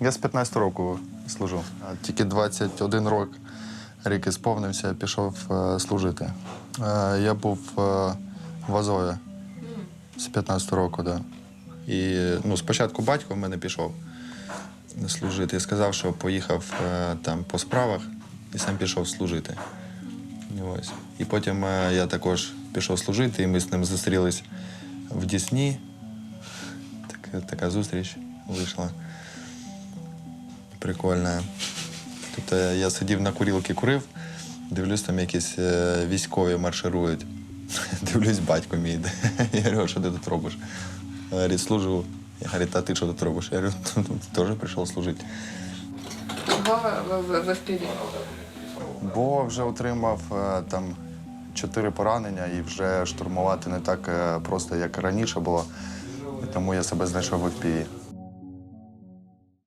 Я з 15 року служу. Тільки 21 рок, рік ісповнився, пішов е, служити. Е, Я був е, в Азові з 15 року, да. І ну, спочатку батько в мене пішов служити. Сказав, що поїхав там по справах і сам пішов служити. Ось. І потім я також пішов служити, і ми з ним зустрілись в Дісні. Така, така зустріч вийшла. Прикольна. Тобто я сидів на курілці, курив, дивлюсь, там якісь е, військові марширують. Дивлюсь, батько мій йде. Я говорю, що ти тут робиш? Говорить, служу. Я говорю, а ти що тут робиш? Я говорю, теж прийшов служити. Вова в, в, в Бо вже отримав е, там чотири поранення і вже штурмувати не так е, просто, як раніше було. Тому я себе знайшов в FPV.